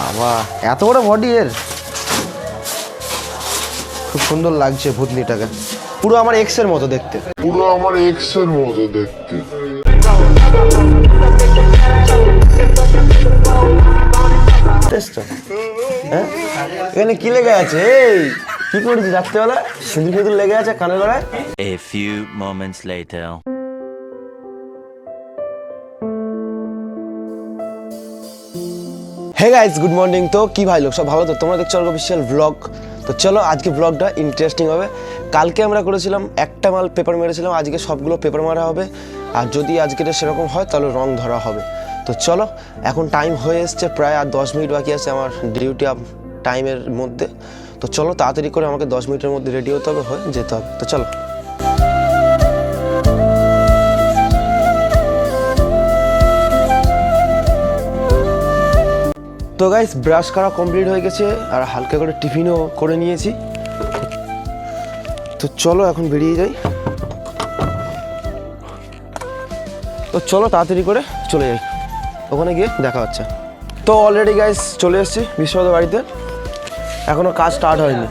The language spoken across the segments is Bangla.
বাবা এত বড় বডি এর? খুব সুন্দর লাগছে ভূতনিটাকে। পুরো আমার এক্সের মতো দেখতে। পুরো আমার এক্সের মতো দেখতে। হ্যাঁ? এখানে কি লেগে আছে? এই কি করেছিস রাত্রেবেলা? সিঁদুর ফিঁদুর লেগে আছে কানের গড়ায় A few moments later. Hey guys good morning তো কী ভাই, লোক সব ভালো তো? তোমরা দেখছ অফিসিয়াল ব্লগ তো চলো, আজকে ব্লগটা ইন্টারেস্টিং হবে। কালকে আমরা করেছিলাম, একটা মাল পেপার মেরেছিলাম। আজকে সবগুলো পেপার মারা হবে। আর যদি আজকে সেরকম হয়, তাহলে রং ধরা হবে। তো চলো, এখন টাইম হয়ে এসছে প্রায় আর দশ মিনিট বাকি আছে আমার ডিউটি টাইমের মধ্যে। তো চলো, তাড়াতাড়ি করে আমাকে দশ মিনিটের মধ্যে রেডি হতে হবে, হয়ে যেতে হবে। তো চলো। তো গাইস ব্রাশ করা কমপ্লিট হয়ে গেছে আর হালকা করে টিফিনও করে নিয়েছি। তো চলো এখন বেরিয়ে যাই। তো চলো তাড়াতাড়ি করে চলে যাই। ওখানে গিয়ে দেখা হচ্ছে। তো অলরেডি গাইস চলে এসেছি বিশ্বনাথ বাড়িতে। এখনও কাজ স্টার্ট হয়নি।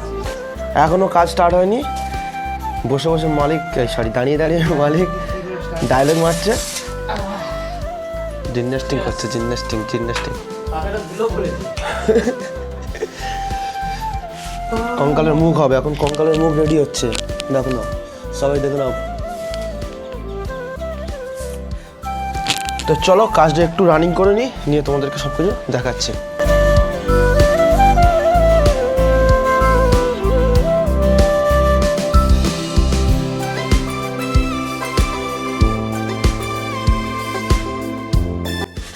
এখনও কাজ স্টার্ট হয়নি। বসে বসে মালিক সরি দাঁড়িয়ে দাঁড়িয়ে মালিক ডায়লগ মারছে। জিমন্যাস্টিং করছে জিমন্যাস্টিং জিমন্যাস্টিং কঙ্কালের মুখ হবে, এখন কঙ্কালের মুখ রেডি হচ্ছে। দেখো না, সবাই দেখো না তো চলো, কাজটা একটু রানিং করে নিই নিয়ে তোমাদেরকে সব কিছু দেখাচ্ছি।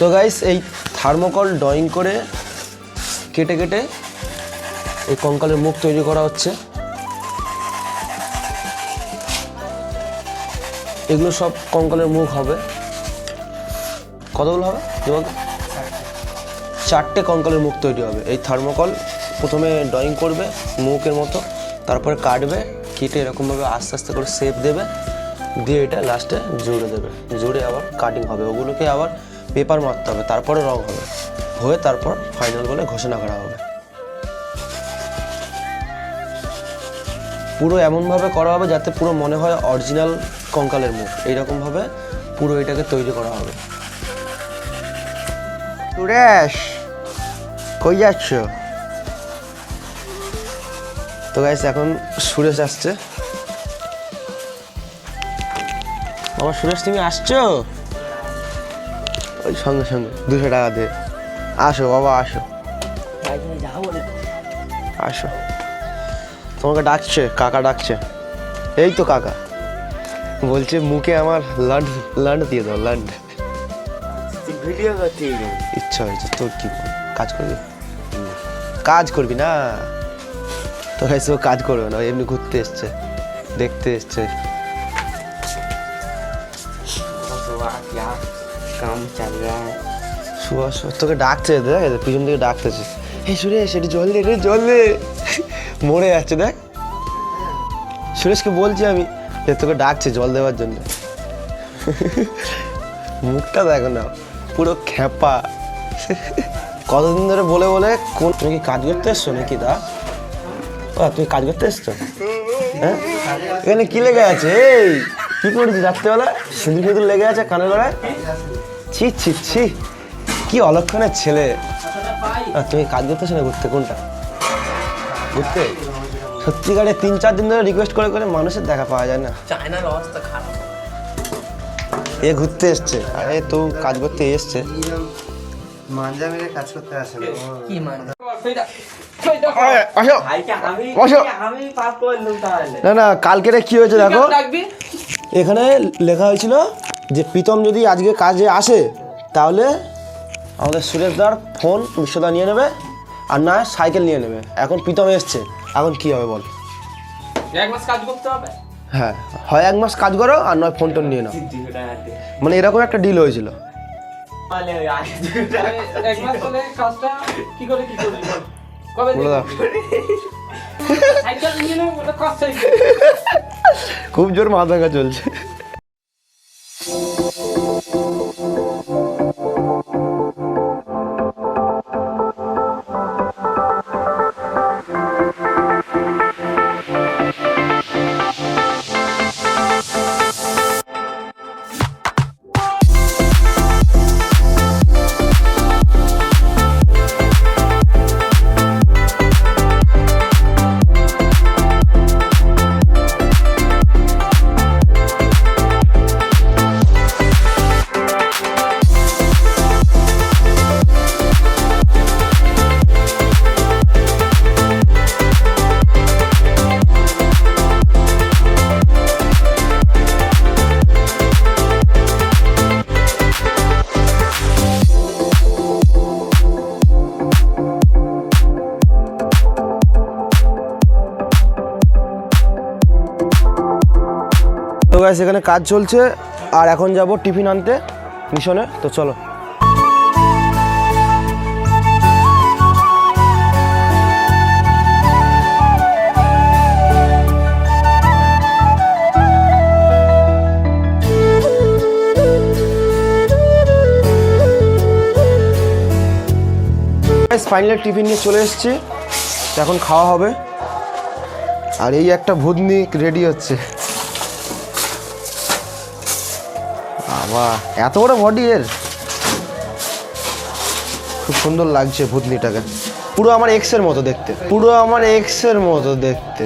তো গাইস এই থার্মোকল ড্রয়িং করে কেটে কেটে এই কঙ্কালের মুখ তৈরি করা হচ্ছে। এগুলো সব কঙ্কালের মুখ হবে। কতগুলো হবে? যেমন চারটে কঙ্কালের মুখ তৈরি হবে। এই থার্মোকল প্রথমে ড্রয়িং করবে মুখের মতো, তারপরে কাটবে, কেটে এরকমভাবে আস্তে আস্তে করে শেপ দেবে, দিয়ে এটা লাস্টে জুড়ে দেবে। জুড়ে আবার কাটিং হবে। ওগুলোকে আবার পেপার মারতে হবে, তারপরে রং হবে। হয়ে তারপর ফাইনাল বলে ঘোষণা করা হবে। পুরো এমনভাবে করা হবে যাতে পুরো মনে হয় অরিজিনাল কঙ্কালের মুখ। এইরকমভাবে পুরো এটাকে তৈরি করা হবে। সুরেশ, কই যাচ্ছ? তো গাইস এখন সুরেশ আসছে। বাবা সুরেশ, তুমি আসছো? সঙ্গে সঙ্গে দুশো টাকা দিয়ে আসো বাবা আসো। আসো। তোমাকে ডাকছে কাকা ডাকছে। এই তো কাকা। বলছে মুখে আমার লান্ড লান্ড দিয়ে দাও লান্ড ভিডিও করতে ইচ্ছা হয়েছে তোর কি কাজ করবি? কাজ করবি না। তো হয়েছে কাজ করবে না এমনি ঘুরতে এসছে দেখতে এসছে। কাম চাঙ্গা সুভাষ তোকে ডাকছে দেখ পিছন দিকে ডাকতেছে। এই সুরেশ, এটি জল দে রে, জল। দে মরে যাচ্ছে, দেখ। সুরেশকে বলছি আমি যে, তোকে ডাকছে জল দেওয়ার জন্য। মুখটা দেখো না, পুরো খ্যাপা। কতদিন ধরে বলে বলে, কোন তুমি কি কাজ করতে এসছো নাকি, দা? ও তুমি কাজ করতে এসছো? হ্যাঁ? এখানে কি লেগে আছে? এই, কি করেছিস রাত্রেবেলা? সিঁদুর ফিঁদুর লেগে আছে কানে গড়ায় ছি ছি ছি। কি অলক্ষণের ছেলে। আহ, তুমি কাজ করতেছো না ঘুরতে কোনটা? ঘুরতে? সত্যিকারে তিন চার দিন ধরে রিকোয়েস্ট করে করে মানুষের দেখা পাওয়া যায় না। চায়নার অবস্থা খারাপ। এ ঘুরতে এসছে। আরে তো কাজ করতে এসছে। মাঞ্জা মেরে কাজ করতে আসে না। কি মানে না না কালকেরে কি হয়েছে দেখো? এখানে লেখা হয়েছিল যে প্রীতম যদি আজকে কাজে আসে তাহলে আমাদের সুরেশদার ফোন বিশ্বদা নিয়ে নেবে আর না সাইকেল নিয়ে নেবে। এখন প্রীতম এসছে এখন কি হবে বল? এক মাস কাজ করতে হবে? হ্যাঁ হয় এক মাস কাজ করো আর নয় ফোন টোন নিয়ে নাও। মানে এরকম একটা ডিল হয়েছিল। এক মাস হলে কাজটা গাইস এখানে কাজ চলছে। আর এখন যাব টিফিন আনতে, মিশনে। তো চলো। ফাইনাল টিফিন নিয়ে চলে এসেছি। এখন খাওয়া হবে। আর এই একটা ভুদনি রেডি হচ্ছে। বাবা, এত বড় বডি এর? খুব সুন্দর লাগছে ভুতনিটাকে পুরো আমার এক্সের মতো দেখতে। পুরো আমার এক্সের মতো দেখতে।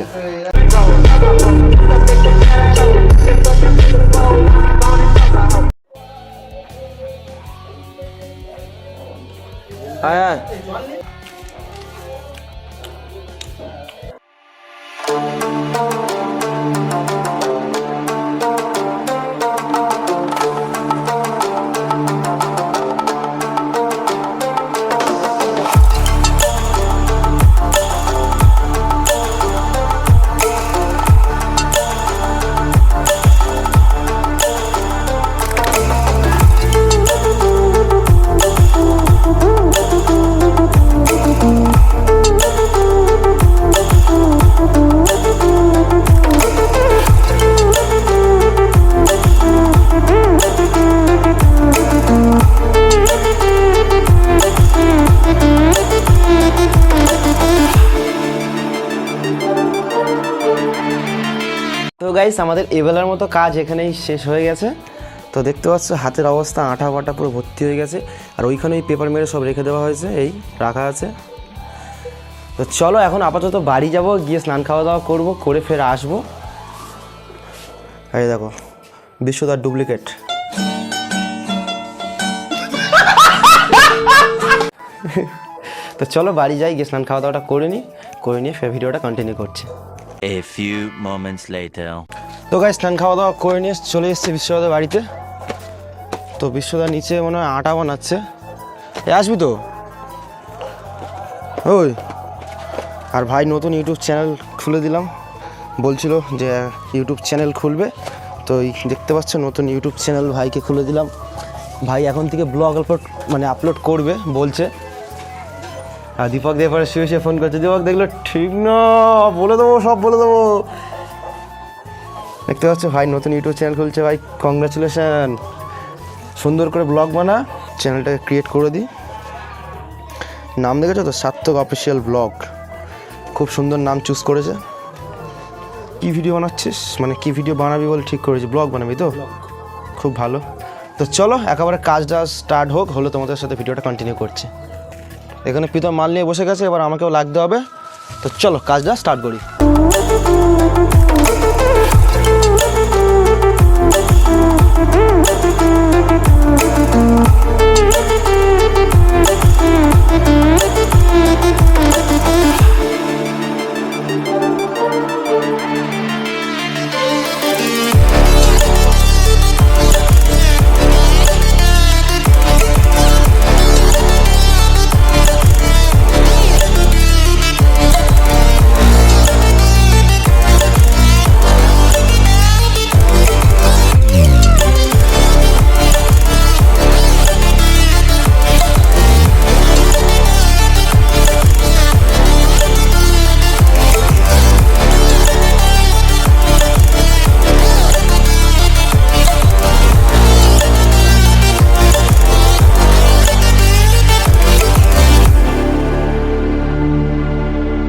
আয়। গাইস আমাদের এবেলার মতো কাজ এখানেই শেষ হয়ে গেছে। তো দেখতে পাচ্ছ, হাতের অবস্থা আঠা বাটা পুরো ভর্তি হয়ে গেছে। আর ওইখানে ওই পেপার মেরে সব রেখে দেওয়া হয়েছে, এই রাখা আছে। তো চলো, এখন আপাতত বাড়ি যাব, গিয়ে স্নান খাওয়া দাওয়া করব, করে ফের আসব। এই দেখো, বিশ্বদার ডুপ্লিকেট তো চলো বাড়ি যাই, গিয়ে স্নান খাওয়া দাওয়াটা করে নিই, করে নিয়ে ফের ভিডিওটা কন্টিনিউ করছি। A few moments later. তো গাই স্নান খাওয়া দাওয়া করে নিয়ে চলে এসেছে বিশ্বদার বাড়িতে। তো বিশ্বদার নিচে মনে হয় আটা বানাচ্ছে। এ, আসবি তো? ওই। আর ভাই, নতুন ইউটিউব চ্যানেল খুলে দিলাম। বলছিল যে, ইউটিউব চ্যানেল খুলবে। তো দেখতে পাচ্ছ, নতুন ইউটিউব চ্যানেল ভাইকে খুলে দিলাম। ভাই এখন থেকে ব্লগ আপলোড মানে আপলোড করবে, বলছে। আর দীপক দিয়ে পরে শুয়ে শুয়ে ফোন করছে। দীপক দেখল ঠিক না বলে দেবো সব বলে দেবো। দেখতে পাচ্ছ ভাই নতুন ইউটিউব চ্যানেল খুলছে ভাই কংগ্রাচুলেশন সুন্দর করে ব্লগ বানা চ্যানেলটাকে ক্রিয়েট করে দিই নাম দেখেছ তো? সার্থক অফিসিয়াল ব্লগ খুব সুন্দর নাম চুজ করেছে। কি ভিডিও বানাচ্ছিস? মানে কি ভিডিও বানাবি বলে ঠিক করেছি। ব্লগ বানাবি তো? খুব ভালো। তো চলো একেবারে কাজটা স্টার্ট হোক হলো তোমাদের সাথে ভিডিওটা কন্টিনিউ করছি। এখানে প্রীতম মাল নিয়ে বসে গেছে, এবার আমাকেও লাগতে হবে। তো চলো, কাজটা স্টার্ট করি।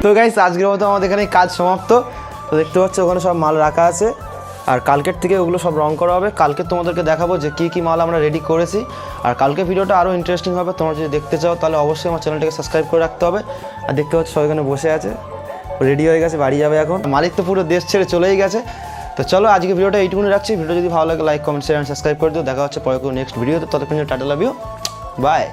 তো গাইস আজকের মতো আমাদের এখানে কাজ সমাপ্ত। তো দেখতে পাচ্ছ, ওখানে সব মাল রাখা আছে। আর কালকের থেকে ওগুলো সব রং করা হবে। কালকে তোমাদেরকে দেখাবো যে কী কী মাল আমরা রেডি করেছি। আর কালকে ভিডিওটা আরও ইন্টারেস্টিং হবে। তোমরা যদি দেখতে চাও, তাহলে অবশ্যই আমার চ্যানেলটাকে সাবস্ক্রাইব করে রাখতে হবে। আর দেখতে পাচ্ছ সব এখানে বসে আছে। রেডি হয়ে গেছে, বাড়ি যাবে এখন। মালিক তো পুরো দেশ ছেড়ে চলেই গেছে। তো চলো, আজকে ভিডিওটা এইটুকুনি রাখছি। ভিডিও যদি ভালো লাগে লাইক কমেন্ট শেয়ার সাবস্ক্রাইব করে দিও। দেখা হচ্ছে পরে নেক্সট ভিডিওতে ততক্ষণ টাটা লাভ ইউ বাই